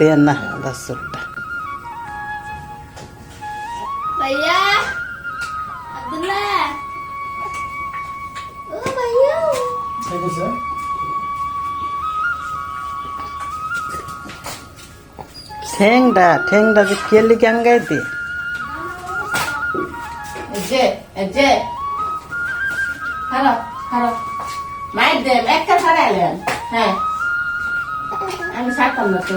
দেয় না ভাইয়া ঠেংটা ঠেংটা যে কেলি গাঙ্গাই দে যে যে হ্যালো হ্যালো মাইক দে একটা ছাড়াইলেন হ্যাঁ আমি ছাড়তাম না তো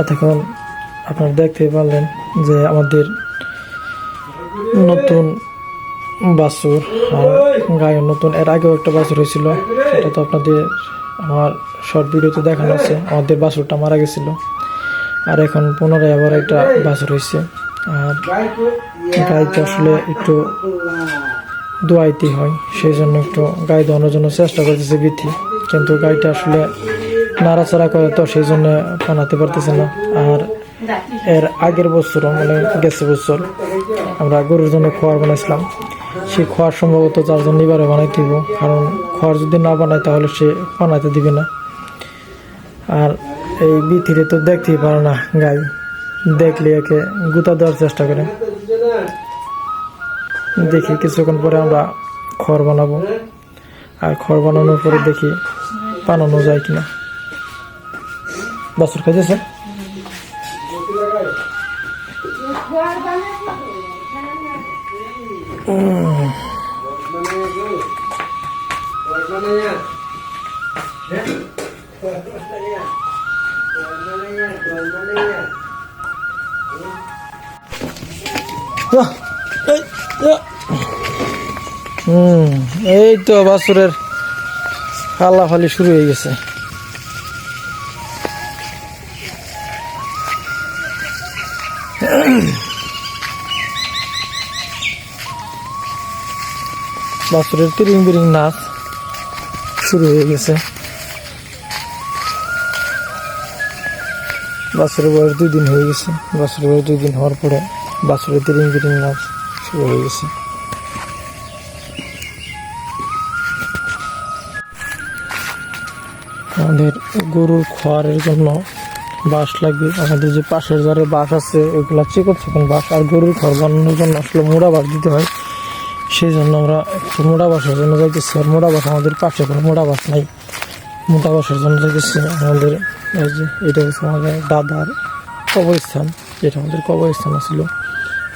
এতক্ষণ আপনারা দেখতে পারলেন যে আমাদের নতুন বাছুর গায়ে নতুন, এর আগেও একটা বাছুর হয়েছিল। সেটা তো আপনাদের আমার শর্ট ভিডিওতে দেখানো আছে। আমাদের বাছুরটা মারা গেছিল। আর এখন পুনরায় আবার একটা বাছুর হয়েছে। আর গাইতে আসলে একটু দোয়াইতে হয়, সেই জন্য একটু গাই দেওয়ানোর জন্য চেষ্টা করতেছে বৃদ্ধি কিন্তু গাইটা আসলে নাড়াচাড়া করে তো সেই জন্য বানাতে পারতেছে না। আর এর আগের বছর মানে গেছে বছর, আমরা গরুর জন্য খোয়ার বানাইছিলাম। সে খোয়ার সম্ভবত যার জন্য এবারে বানাইতে দিব কারণ খোয়ার যদি না বানায় তাহলে সে বানাইতে দিবে না। আর এই বিথিরে তো দেখতেই পারে না, গাই। দেখলে একে গুতা দেওয়ার চেষ্টা করে। দেখি কিছুক্ষণ পরে আমরা খড় বানাবো। আর খড় বানানোর পরে দেখি বানানো যায় কিনা। বাছুর খাইতেছে হুম এই তো বাছুরের ফালি শুরু হয়ে গেছে বাছুরের তিরিং বিরিং নাচ শুরু হয়ে গেছে। বাছুরের বয়স দুই দিন হয়ে গেছে। বাছুরের বয়স দুই দিন হওয়ার পরে বাছুরের তিরিং বিরিং নাচ শুরু হয়ে গেছে। আমাদের গরুর খোয়ারের জন্য বাঁশ লাগবে। আমাদের যে পাশের যারে বাঁশ আছে ওইগুলা চিকন চিকন বাঁশ আর গরুর ঘর বানানোর জন্য আসলে মোড়া বাঁশ দিতে হয়। সেই জন্য আমরা একটু মোড়া বাঁশের জন্য যাইতেছি। আর মোটা বাঁশ আমাদের পাশে কোনো মোটা বাস নাই। মোটা বাঁশের জন্য যাইতেছি আমাদের এটা হচ্ছে আমাদের দাদার কবরস্থান, যেটা আমাদের কবরস্থান ছিল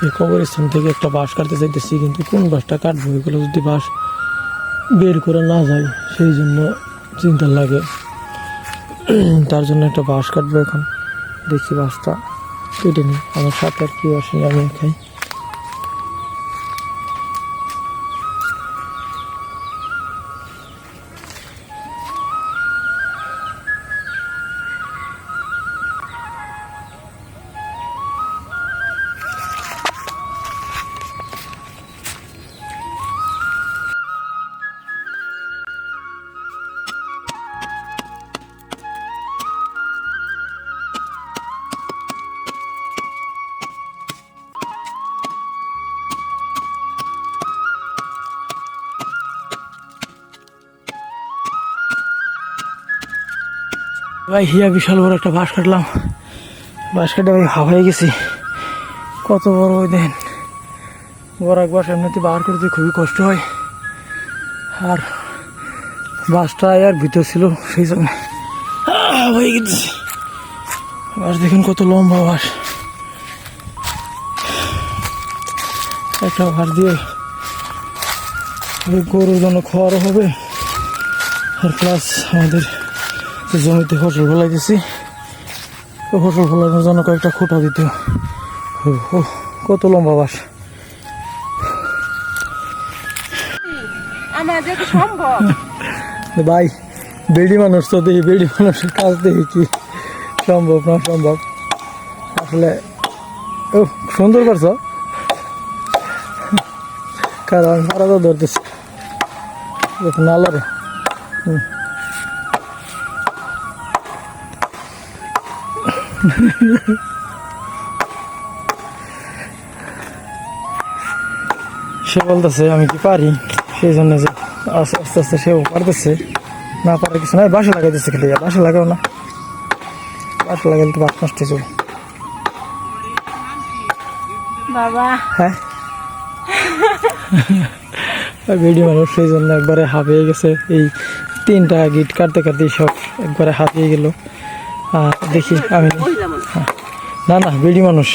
এই কবরস্থান থেকে একটা বাঁশ কাটতে চাইতেছি কিন্তু কোন বাসটা কাটবো এগুলো যদি বাঁশ বের করে না যায়, সেই জন্য চিন্তা লাগে। তার জন্য একটা বাঁশ কাটবো এখন। দেখি বাসটা কেটে নিই। আমার সাথে আর কি আসেনি, আমি খাই। ভাই, হিয়া বিশাল বড় একটা বাঁশ কাটলাম। বাঁশ কাটে হাওয়া হয়ে গেছি। কত বড় ওই দেন বড় এক বাঁশ এমনিতে বার করতে খুবই কষ্ট হয়। আর বাঁশটা আর ভিতর ছিল, সেই জন্য হয়ে গেছি। বাঁশ দেখুন কত লম্বা বাঁশ। একটা বাঁশ দিয়ে গরুর জন্য খাওয়ারও হবে। আর প্লাস আমাদের জমিতে ফসল ফলাইতেছি ফসল ফলানোর জন্য কয়েকটা খুঁটা দিতে। ও, কত লম্বা বাস। ভাই বেডি মানুষ তো দেখি বেডি মানুষের কাজ দেখি কি সম্ভব না সম্ভব? আসলে ও সুন্দর করছ? কারণ সারা তো ধরতেছে। নালারে সে বলতেছে আমি কি পারি? সেই জন্য যে আস্তে আস্তে আস্তে সেও পারতেছে। না পারে কিছু নাই বাসা লাগাই লাগাইতেছে খেলে। বাসা লাগাও না। বাসা লাগাইলে তো বাস নষ্ট হয়ে বাবা। হ্যাঁ? ভিডিও মানুষ সেই জন্য একবারে হাঁপিয়ে গেছে। এই তিনটা গিট কাটতে কাটতে সব একবারে হাঁপিয়ে গেল। দেখি আমি। না না বিডি মানুষ।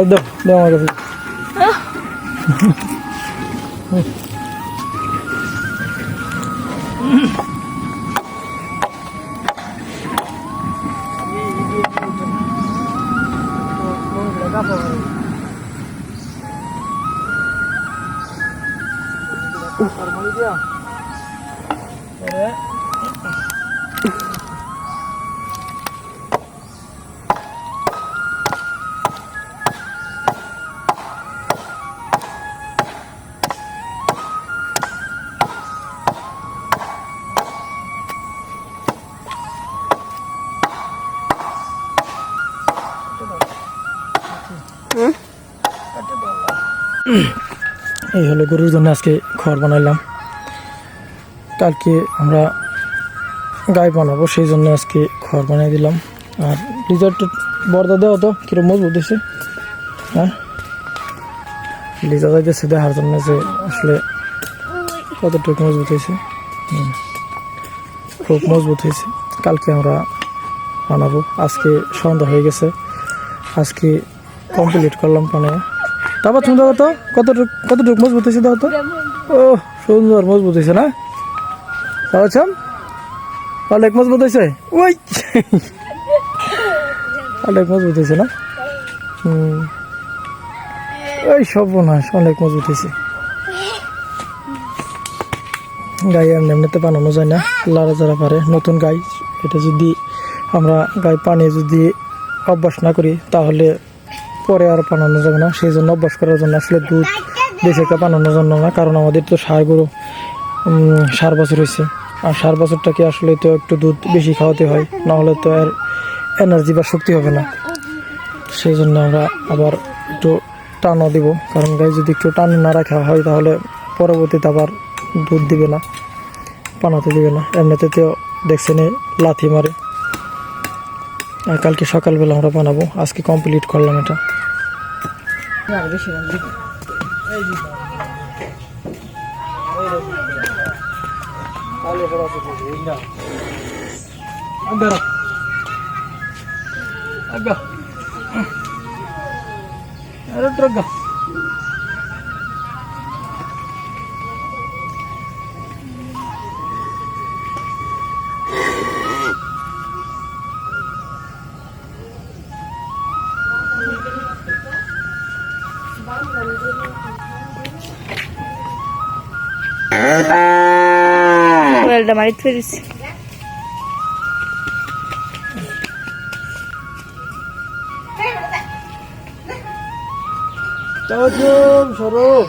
একদম আমার কাছে। এই হলো গরুর জন্য আজকে খড় বানাইলাম। কালকে আমরা গাই বানাবো, সেই জন্য আজকে খড় বানিয়ে দিলাম। আর রিজাল্ট বর্দা দেওয়া তো, কিরম মজবুত হয়েছে। হ্যাঁ? লিজা যাইতেছে দেখার জন্য যে আসলে কতটুকু মজবুত হয়েছে। খুব মজবুত হয়েছে। কালকে আমরা বানাবো। আজকে সন্ধ্যা হয়ে গেছে। আজকে কমপ্লিট করলাম পানে। তারপর তুমি দেখো তো, কতটুকু কতটুকু মজবুত হয়েছে দেখো তো। ও, সুন্দর মজবুত হয়েছে না? বুঝছেন অনেক মজবুত হয়েছে? ওই! অনেক মজবুত হয়েছে না? হুম। ওই সর্বনাশ, অনেক মজবুত হয়েছে। গাই এমনি এমনিতে বানানো যায় না লারা যারা পারে। নতুন গাই, এটা যদি আমরা গাই পানি যদি অভ্যাস না করি, তাহলে পরে আর পানানো যাবে না। সেই জন্য অভ্যাস করার জন্য আসলে দুধ বেশি একটা বানানোর জন্য না, কারণ আমাদের তো সার গরু সার বছর হয়েছে। আর সার বছরটাকে আসলে তো একটু দুধ বেশি খাওয়াতে হয় নাহলে তো আর এনার্জি বা শক্তি হবে না। সেই জন্য আমরা আবার একটু টানও দিব। কারণ গাই যদি একটু টান না রাখা হয়, তাহলে পরবর্তীতে আবার দুধ দিবে না পানাতে দিবে না। এমনিতে তো দেখছেন লাথি মারে। কালকে সকালবেলা আমরা বানাবো, আজকে কমপ্লিট করলাম এটা। বেশি আগে আগে আরে ট্রাক বেশি রাখবি না। ওয়েলটা মারি ফেরিস স্বরূপ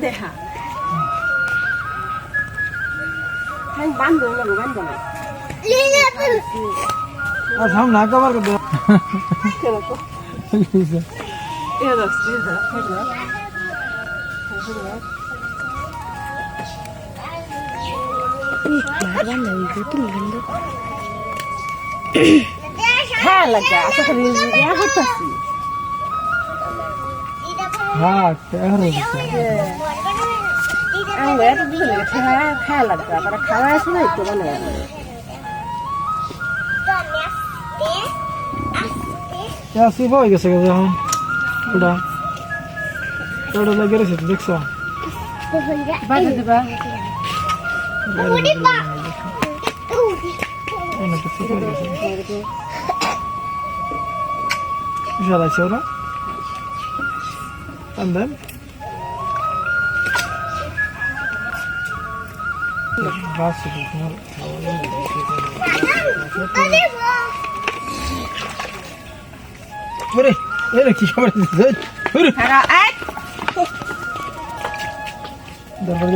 দেখা হ্যাঁ বান দেবো না বান দেবো আর সামনে আঁকাবার কথা হ্যাঁ লাগে। আশা করি হতাছি হ্যাঁ খাওয়া খাওয়া না একটু মানে আসি গেছে গেছে ওটা ওটা লাগে দেখছ? বাজে দিবা অনেকটা ঠিক হয়ে গেছে বিশাল আছে ওরা and then বাস তোমার ওরে এরে কি খবর দিছে ওরে খাওয়া এক দরবার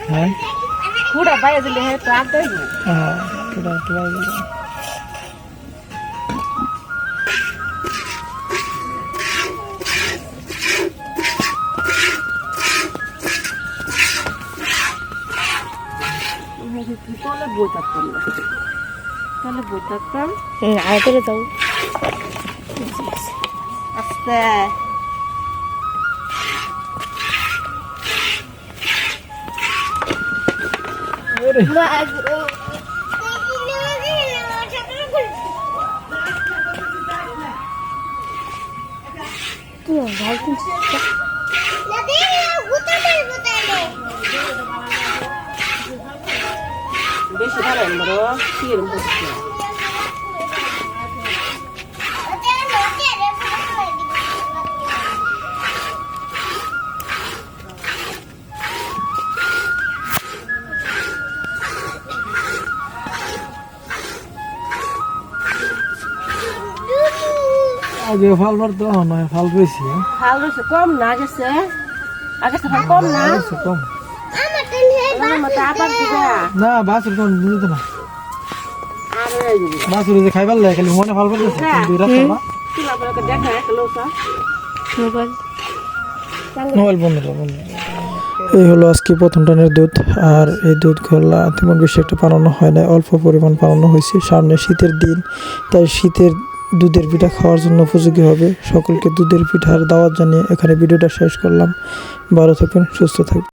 দিবাস না বাইরে দিলে হ্যাঁ না। হ্যাঁ বাইরে দিলে। হ্যাঁ হ্যাঁ তোরা তাহলে বই থাকতাম না তাহলে বই থাকতাম আয় যাও আস্তে। বেশি ভালো কি এরকম করছে আগে ফাল মারতে নয় ফাল হ্যাঁ ভালো রয়েছে কম না গেছে আগে তো কম না? কম। না বাসুর কোন বুঝতে না। এই বাসুর যে খাইবার লাগে খালি মনে ফাল করতেছে কিন্তু রাস্তা না। তুই আবার দেখা একটা লোসা মোবাইল। মোবাইল বন্ধ কর, বন্ধ কর। এই হলো আজকে প্রথম টানের দুধ আর এই দুধগুলা তেমন বেশি একটা বানানো হয় না অল্প পরিমাণ বানানো হয়েছে। সামনে শীতের দিন তাই শীতের দুধের পিঠা খাওয়ার জন্য উপযোগী হবে। সকলকে দুধের পিঠার দাওয়াত জানিয়ে এখানে ভিডিওটা শেষ করলাম। ভালো থাকবেন সুস্থ থাকবেন